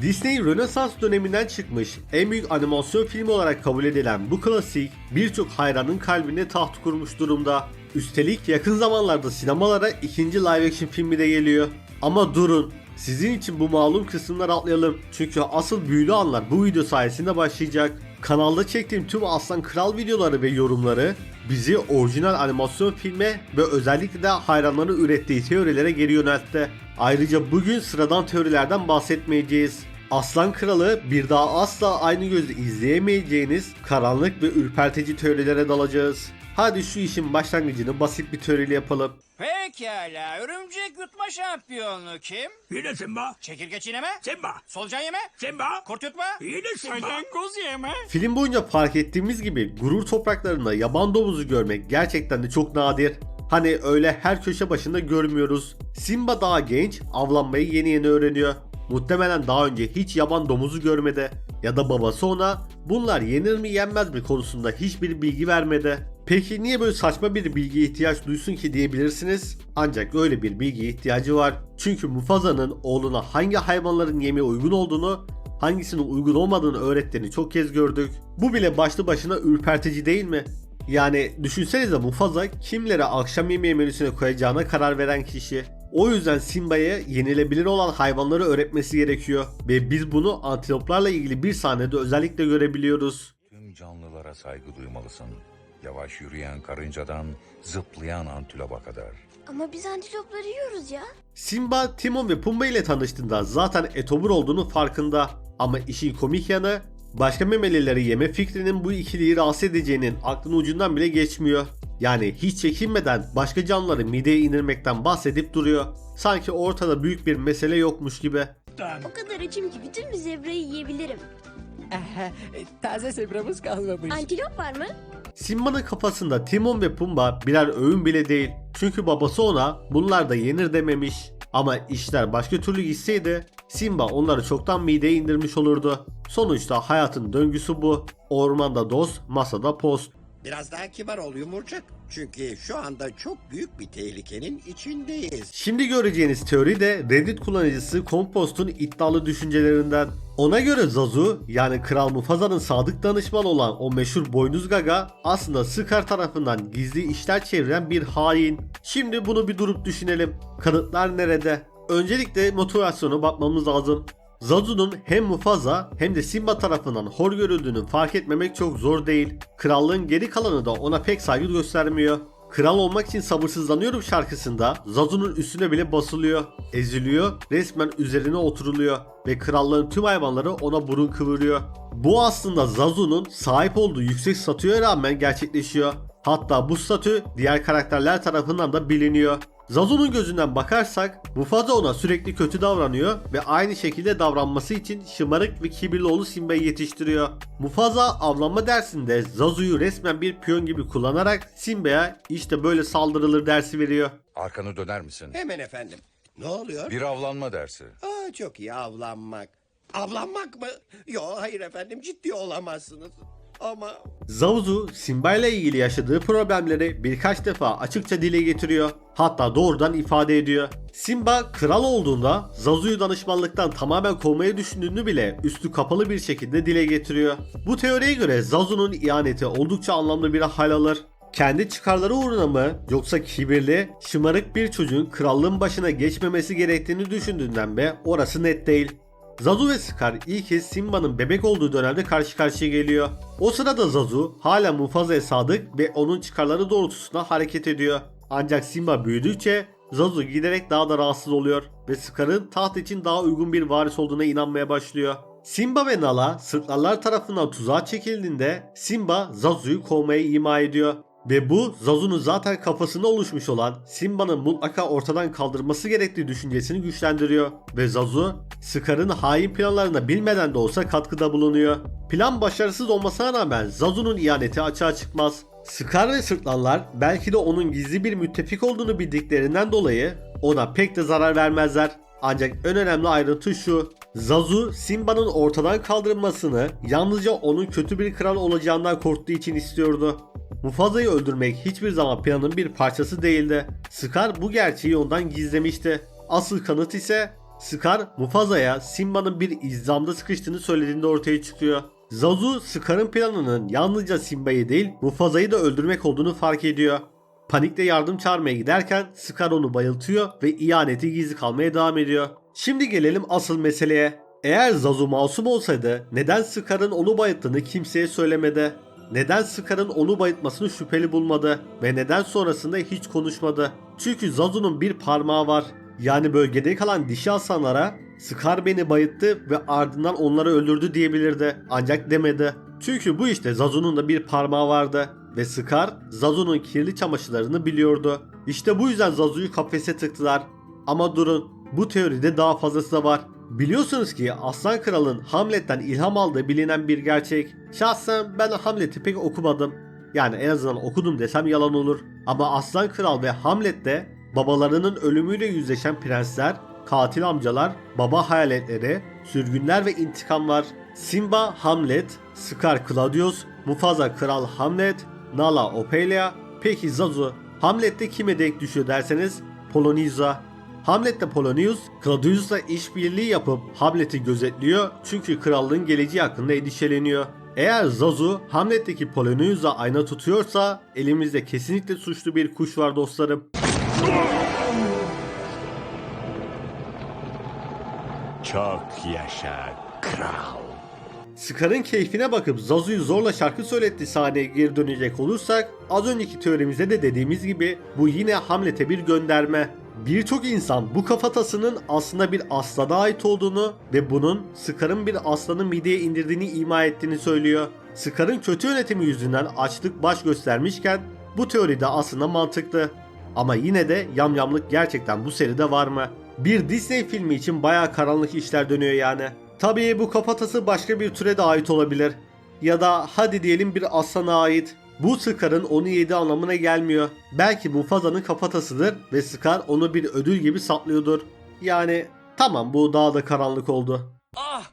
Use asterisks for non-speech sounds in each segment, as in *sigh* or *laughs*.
Disney Rönesans döneminden çıkmış en büyük animasyon filmi olarak kabul edilen bu klasik birçok hayranın kalbine taht kurmuş durumda. Üstelik yakın zamanlarda sinemalara ikinci live action filmi de geliyor. Ama durun sizin için bu malum kısımları atlayalım. Çünkü asıl büyülü anlar bu video sayesinde başlayacak. Kanalda çektiğim tüm Aslan Kral videoları ve yorumları bizi orijinal animasyon filme ve özellikle de hayranların ürettiği teorilere geri yöneltti. Ayrıca bugün sıradan teorilerden bahsetmeyeceğiz. Aslan Kralı bir daha asla aynı gözle izleyemeyeceğiniz karanlık ve ürpertici teorilere dalacağız. Hadi şu işin başlangıcını basit bir teoriyle yapalım. Pekala. Örümcek yutma şampiyonu kim? Yine Simba. Çekirge çiğneme? Simba. Solucan yeme? Simba. Kurt yutma? Yine Simba. Salyangoz yeme? Film boyunca fark ettiğimiz gibi gurur topraklarında yaban domuzu görmek gerçekten de çok nadir. Hani öyle her köşe başında görmüyoruz. Simba daha genç, avlanmayı yeni yeni öğreniyor. Muhtemelen daha önce hiç yaban domuzu görmedi. Ya da babası ona bunlar yenir mi yenmez mi konusunda hiçbir bilgi vermedi. Peki niye böyle saçma bir bilgiye ihtiyaç duysun ki diyebilirsiniz. Ancak öyle bir bilgiye ihtiyacı var. Çünkü Mufaza'nın oğluna hangi hayvanların yemeğe uygun olduğunu hangisinin uygun olmadığını öğrettiğini çok kez gördük. Bu bile başlı başına ürpertici değil mi? Yani düşünsenize Mufasa kimlere akşam yemeği menüsüne koyacağına karar veren kişi. O yüzden Simba'ya yenilebilir olan hayvanları öğretmesi gerekiyor. Ve biz bunu antiloplarla ilgili bir sahnede özellikle görebiliyoruz. Tüm canlılara saygı duymalısın. Yavaş yürüyen karıncadan zıplayan antilopa kadar. Ama biz antilopları yiyoruz ya. Simba, Timon ve Pumba ile tanıştığında zaten etobur olduğunu farkında. Ama işin komik yanı başka memelileri yeme fikrinin bu ikiliyi rahatsız edeceğinin aklının ucundan bile geçmiyor. Yani hiç çekinmeden başka canlıları mideye indirmekten bahsedip duruyor. Sanki ortada büyük bir mesele yokmuş gibi. O kadar açım ki bütün bir zebrayı yiyebilirim. Taze sebramız kalmamış. Antilop var mı? Simba'nın kafasında Timon ve Pumba birer öğün bile değil. Çünkü babası ona bunlar da yenir dememiş. Ama işler başka türlü gitseydi Simba onları çoktan mideye indirmiş olurdu. Sonuçta hayatın döngüsü bu. Ormanda dost, masada post. Biraz daha kibar ol yumurcak. Çünkü şu anda çok büyük bir tehlikenin içindeyiz. Şimdi göreceğiniz teori de Reddit kullanıcısı Compost'un iddialı düşüncelerinden. Ona göre Zazu yani Kral Mufaza'nın sadık danışmanı olan o meşhur Boynuz Gaga aslında Scar tarafından gizli işler çeviren bir hain. Şimdi bunu bir durup düşünelim. Kanıtlar nerede? Öncelikle motivasyona bakmamız lazım. Zazu'nun hem Mufasa hem de Simba tarafından hor görüldüğünü fark etmemek çok zor değil. Krallığın geri kalanı da ona pek saygı göstermiyor. Kral olmak için sabırsızlanıyorum şarkısında Zazu'nun üstüne bile basılıyor, eziliyor, resmen üzerine oturuluyor ve krallığın tüm hayvanları ona burun kıvırıyor. Bu aslında Zazu'nun sahip olduğu yüksek statüye rağmen gerçekleşiyor. Hatta bu statü diğer karakterler tarafından da biliniyor. Zazu'nun gözünden bakarsak Mufasa ona sürekli kötü davranıyor ve aynı şekilde davranması için şımarık ve kibirli oğlu Simba'yı yetiştiriyor. Mufasa avlanma dersinde Zazu'yu resmen bir piyon gibi kullanarak Simba'ya işte böyle saldırılır dersi veriyor. Arkanı döner misin? Hemen efendim. Ne oluyor? Bir avlanma dersi. Aa, çok iyi avlanmak. Avlanmak mı? Yo hayır efendim ciddi olamazsınız. Ama Zazu Simba ile ilgili yaşadığı problemleri birkaç defa açıkça dile getiriyor. Hatta doğrudan ifade ediyor. Simba kral olduğunda Zazu'yu danışmanlıktan tamamen kovmayı düşündüğünü bile üstü kapalı bir şekilde dile getiriyor. Bu teoriye göre Zazu'nun ihaneti oldukça anlamlı bir hal alır. Kendi çıkarları uğruna mı yoksa kibirli, şımarık bir çocuğun krallığın başına geçmemesi gerektiğini düşündüğünden mi orası net değil. Zazu ve Scar ilk kez Simba'nın bebek olduğu dönemde karşı karşıya geliyor. O sırada Zazu hala Mufasa'ya sadık ve onun çıkarları doğrultusunda hareket ediyor. Ancak Simba büyüdükçe Zazu giderek daha da rahatsız oluyor ve Scar'ın taht için daha uygun bir varis olduğuna inanmaya başlıyor. Simba ve Nala Sırtlarlar tarafından tuzağa çekildiğinde Simba Zazu'yu kovmaya ima ediyor. Ve bu Zazu'nun zaten kafasında oluşmuş olan Simba'nın mutlaka ortadan kaldırması gerektiği düşüncesini güçlendiriyor. Ve Zazu, Scar'ın hain planlarına bilmeden de olsa katkıda bulunuyor. Plan başarısız olmasına rağmen Zazu'nun ihaneti açığa çıkmaz. Scar ve Sırtlanlar belki de onun gizli bir müttefik olduğunu bildiklerinden dolayı ona pek de zarar vermezler. Ancak en önemli ayrıntı şu. Zazu Simba'nın ortadan kaldırılmasını yalnızca onun kötü bir kral olacağından korktuğu için istiyordu. Mufasa'yı öldürmek hiçbir zaman planın bir parçası değildi. Scar bu gerçeği ondan gizlemişti. Asıl kanıt ise Scar Mufaza'ya Simba'nın bir izdamda sıkıştığını söylediğinde ortaya çıkıyor. Zazu Scar'ın planının yalnızca Simba'yı değil Mufaza'yı da öldürmek olduğunu fark ediyor. Panikle yardım çağırmaya giderken Scar onu bayıltıyor ve ihaneti gizli kalmaya devam ediyor. Şimdi gelelim asıl meseleye. Eğer Zazu masum olsaydı neden Scar'ın onu bayılttığını kimseye söylemedi? Neden Scar'ın onu bayıltmasını şüpheli bulmadı ve neden sonrasında hiç konuşmadı? Çünkü Zazu'nun bir parmağı var. Yani bölgede kalan dişi aslanlara Scar beni bayılttı ve ardından onları öldürdü diyebilirdi. Ancak demedi. Çünkü bu işte Zazu'nun da bir parmağı vardı. Ve Scar Zazu'nun kirli çamaşırlarını biliyordu. İşte bu yüzden Zazu'yu kafese tıktılar. Ama durun bu teoride daha fazlası da var. Biliyorsunuz ki Aslan Kral'ın Hamlet'ten ilham aldığı bilinen bir gerçek. Şahsen ben Hamlet'i pek okumadım. Yani en azından okudum desem yalan olur. Ama Aslan Kral ve Hamlet'te babalarının ölümüyle yüzleşen prensler, katil amcalar, baba hayaletleri, sürgünler ve intikam var. Simba Hamlet, Scar Claudius, Mufasa Kral Hamlet, Nala Ophelia, peki Zazu Hamlet'te kime denk düşüyor derseniz Polonioza. Hamlet'te Polonius, Claudius'la işbirliği yapıp Hamlet'i gözetliyor çünkü krallığın geleceği hakkında endişeleniyor. Eğer Zazu Hamlet'teki Polonius'a ayna tutuyorsa elimizde kesinlikle suçlu bir kuş var dostlarım. Çok yaşa kral. Scar'ın keyfine bakıp Zazu'yu zorla şarkı söyletti sahneye geri dönecek olursak az önceki teorimizde de dediğimiz gibi bu yine Hamlet'e bir gönderme. Birçok insan bu kafatasının aslında bir aslana ait olduğunu ve bunun Scar'ın bir aslanı mideye indirdiğini ima ettiğini söylüyor. Scar'ın kötü yönetimi yüzünden açlık baş göstermişken bu teori de aslında mantıklı. Ama yine de yamyamlık gerçekten bu seride var mı? Bir Disney filmi için bayağı karanlık işler dönüyor yani. Tabii bu kafatası başka bir türe de ait olabilir. Ya da hadi diyelim bir aslana ait. Bu Scar'ın onu yedi anlamına gelmiyor. Belki Mufasa'nın kafatasıdır ve Scar onu bir ödül gibi saklıyordur. Yani tamam bu daha da karanlık oldu. Ah!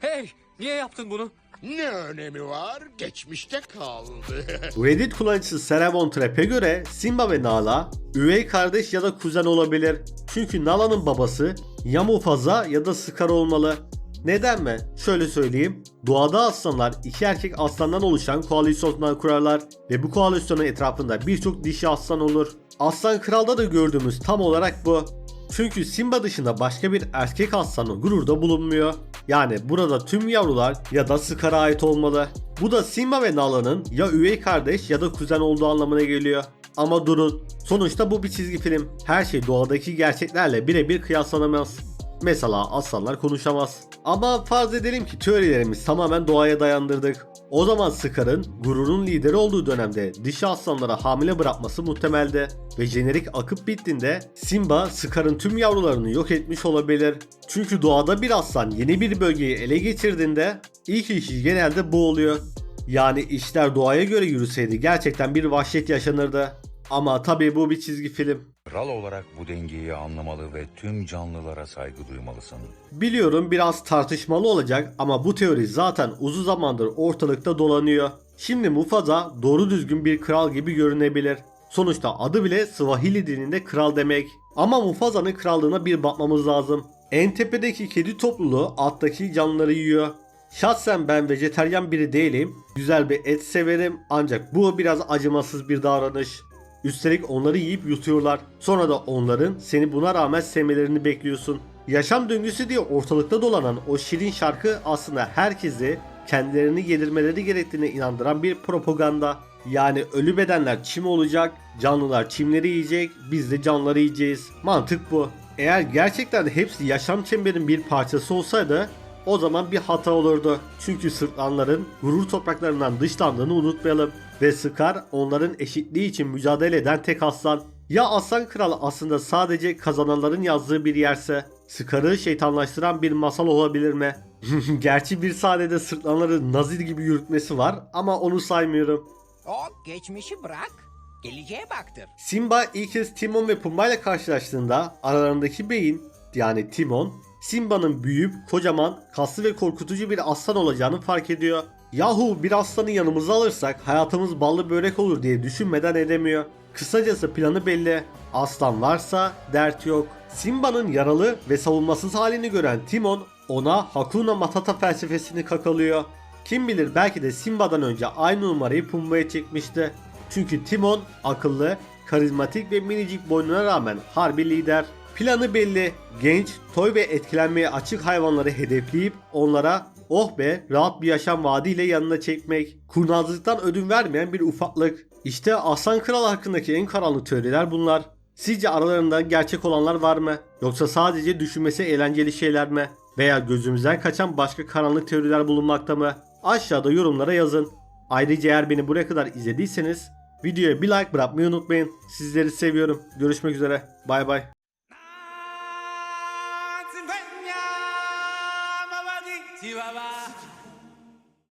Hey! Niye yaptın bunu? Ne önemi var? Geçmişte kaldı. *laughs* Reddit kullanıcısı Serevon Trap'e göre Simba ve Nala üvey kardeş ya da kuzen olabilir. Çünkü Nala'nın babası ya Mufasa ya da Scar olmalı. Neden mi? Şöyle söyleyeyim. Doğada aslanlar iki erkek aslandan oluşan koalisyonlar kurarlar ve bu koalisyonun etrafında birçok dişi aslan olur. Aslan Kral'da da gördüğümüz tam olarak bu. Çünkü Simba dışında başka bir erkek aslanın gururda bulunmuyor. Yani burada tüm yavrular ya da Scar'a ait olmalı. Bu da Simba ve Nala'nın ya üvey kardeş ya da kuzen olduğu anlamına geliyor. Ama durun. Sonuçta bu bir çizgi film. Her şey doğadaki gerçeklerle birebir kıyaslanamaz. Mesela aslanlar konuşamaz. Ama farz edelim ki teorilerimiz tamamen doğaya dayandırdık. O zaman Scar'ın gururun lideri olduğu dönemde dişi aslanlara hamile bırakması muhtemeldi. Ve jenerik akıp bittiğinde Simba Scar'ın tüm yavrularını yok etmiş olabilir. Çünkü doğada bir aslan yeni bir bölgeyi ele geçirdiğinde ilk işi genelde bu oluyor. Yani işler doğaya göre yürüseydi gerçekten bir vahşet yaşanırdı. Ama tabii bu bir çizgi film. Kral olarak bu dengeyi anlamalı ve tüm canlılara saygı duymalısın. Biliyorum biraz tartışmalı olacak ama bu teori zaten uzun zamandır ortalıkta dolanıyor. Şimdi Mufasa doğru düzgün bir kral gibi görünebilir. Sonuçta adı bile Swahili dilinde kral demek. Ama Mufasa'nın krallığına bir bakmamız lazım. En tepedeki kedi topluluğu alttaki canlıları yiyor. Şahsen ben vejeteryan biri değilim. Güzel bir et severim ancak bu biraz acımasız bir davranış. Üstelik onları yiyip yutuyorlar. Sonra da onların seni buna rağmen sevmelerini bekliyorsun. Yaşam döngüsü diye ortalıkta dolanan o şirin şarkı aslında herkesi kendilerini yedirmeleri gerektiğine inandıran bir propaganda. Yani ölü bedenler çim olacak, canlılar çimleri yiyecek, biz de canlıları yiyeceğiz. Mantık bu. Eğer gerçekten hepsi yaşam çemberin bir parçası olsaydı o zaman bir hata olurdu. Çünkü sırtlanların gurur topraklarından dışlandığını unutmayalım. Ve Scar onların eşitliği için mücadele eden tek aslan. Ya Aslan Kral aslında sadece kazananların yazdığı bir yerse Scar'ı şeytanlaştıran bir masal olabilir mi? *laughs* Gerçi bir sahnede sırtlanları nazir gibi yürütmesi var ama onu saymıyorum. O geçmişi bırak. Geleceğe baktır. Simba ilk kez Timon ve Pumba ile karşılaştığında aralarındaki beyin yani Timon Simba'nın büyüyüp kocaman, kaslı ve korkutucu bir aslan olacağını fark ediyor. Yahu bir aslanı yanımıza alırsak hayatımız ballı börek olur diye düşünmeden edemiyor. Kısacası planı belli. Aslan varsa dert yok. Simba'nın yaralı ve savunmasız halini gören Timon ona Hakuna Matata felsefesini kakalıyor. Kim bilir belki de Simba'dan önce aynı numarayı Pumba'ya çekmişti. Çünkü Timon akıllı, karizmatik ve minicik boynuna rağmen harbi lider. Planı belli. Genç, toy ve etkilenmeye açık hayvanları hedefleyip onlara oh be rahat bir yaşam vaadiyle yanına çekmek. Kurnazlıktan ödün vermeyen bir ufaklık. İşte Aslan Kral hakkındaki en karanlık teoriler bunlar. Sizce aralarında gerçek olanlar var mı? Yoksa sadece düşünmesi eğlenceli şeyler mi? Veya gözümüzden kaçan başka karanlık teoriler bulunmakta mı? Aşağıda yorumlara yazın. Ayrıca eğer beni buraya kadar izlediyseniz videoya bir like bırakmayı unutmayın. Sizleri seviyorum. Görüşmek üzere. Bay bay.